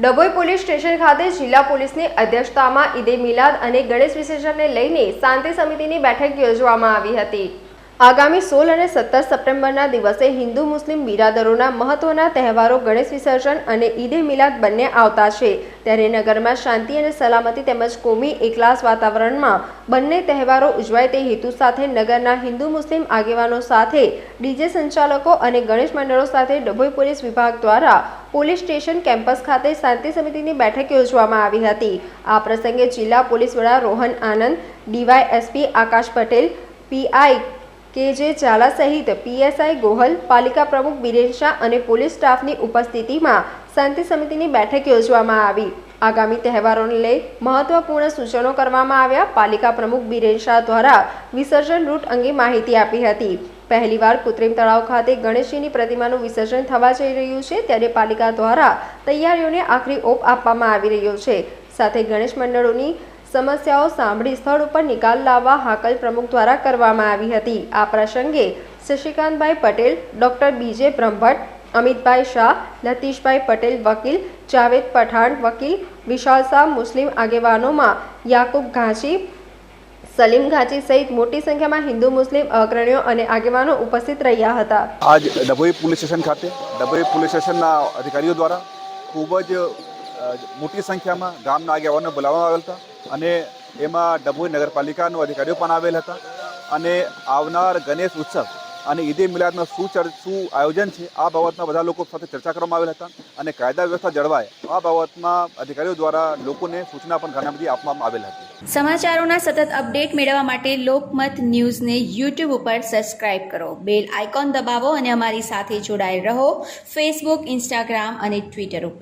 Dabhoi police station ખાતે જિલ્લા પોલીસની અધ્યક્ષતામાં ઈદે મિલાદ અને ગણેશ વિસર્જનને લઈને શાંતિ સમિતિની બેઠક યોજવામાં આવી હતી. આગામી સોળ અને સત્તર સપ્ટેમ્બરના દિવસે હિન્દુ મુસ્લિમ બિરાદરોના મહત્વના તહેવારો ગણેશ વિસર્જન અને ઈદે મિલાદ બંને આવતા છે. ત્યારે નગરમાં શાંતિ અને સલામતી તેમજ કોમી એકલાસ વાતાવરણમાં બંને તહેવારો ઉજવાય તે હેતુ સાથે નગરના હિન્દુ મુસ્લિમ આગેવાનો સાથે ડીજે સંચાલકો અને ગણેશ મંડળો સાથે ડભોઈ પોલીસ વિભાગ દ્વારા પોલીસ સ્ટેશન કેમ્પસ ખાતે શાંતિ સમિતિની બેઠક યોજવામાં આવી હતી. આ પ્રસંગે જિલ્લા પોલીસ વડા Rohan Anand DYSP Akash Patel PI K J Jhala સહિત પીએસઆઈ, ગોહલ, પાલિકા પ્રમુખ બિરેન શાહ અને પોલીસ સ્ટાફની ઉપસ્થિતિમાં શાંતિ સમિતિની બેઠક યોજવામાં આવી. આગામી તહેવારોને લઈ મહત્વપૂર્ણ સૂચનો કરવામાં આવ્યા. પાલિકા પ્રમુખ બિરેન શાહ દ્વારા વિસર્જન રૂટ અંગે માહિતી આપી હતી. પહેલીવાર કૃત્રિમ તળાવ ખાતે ગણેશજીની પ્રતિમાનું વિસર્જન થવા જઈ રહ્યું છે, ત્યારે પાલિકા દ્વારા તૈયારીઓને આખરી ઓપ આપવામાં આવી રહ્યો છે. સાથે ગણેશ મંડળોની સમસ્યાઓ સાંભળી સ્થળ ઉપર નિકાલ લાવવા હાકલ પ્રમુખ દ્વારા કરવામાં આવી હતી. આ પ્રસંગે શશિકાંતભાઈ પટેલ, ડોક્ટર બીજે બ્રહ્મભટ્ટ, અમિતભાઈ શાહ, લતીશભાઈ પટેલ વકીલ, જાવેદ પઠાણ વકીલ, વિશાલ શાહ મુસ્લિમ આગેવાનોમાં યાકુબ ઘાંચી સલીમ ઘાંચી સહિત મોટી સંખ્યામાં હિન્દુ મુસ્લિમ અગ્રણીઓ અને આગેવાનો ઉપસ્થિત રહ્યા હતા. આજ ડભોઈ પોલીસ સ્ટેશન ખાતે ડભોઈ પોલીસ સ્ટેશનના અધિકારીઓ દ્વારા ખૂબ જ મોટી સંખ્યામાં ગામના આગેવાનો બોલાવવામાં આવેલ હતા અને એમાં ડભોઈ નગરપાલિકાનો અધિકારીઓ પણ આવેલ હતા અને આવનાર ગણેશ ઉત્સવ અને ઈદે મિલાદનો શું શું આયોજન છે આ બાબતમાં બધા લોકો સાથે ચર્ચા કરવામાં આવેલ હતા અને કાયદા વ્યવસ્થા જળવાય આ બાબતમાં અધિકારીઓ દ્વારા લોકોને સૂચના પણ ઘણા બધી આપવામાં આવેલ હતી. સમાચારોના સતત અપડેટ મેળવવા માટે લોકમત ન્યૂઝને યુટ્યુબ ઉપર સબસ્ક્રાઇબ કરો. બેલ આઇકોન દબાવો અને અમારી સાથે જોડાયેલ રહો ફેસબુક, ઇન્સ્ટાગ્રામ અને ટ્વિટર ઉપર.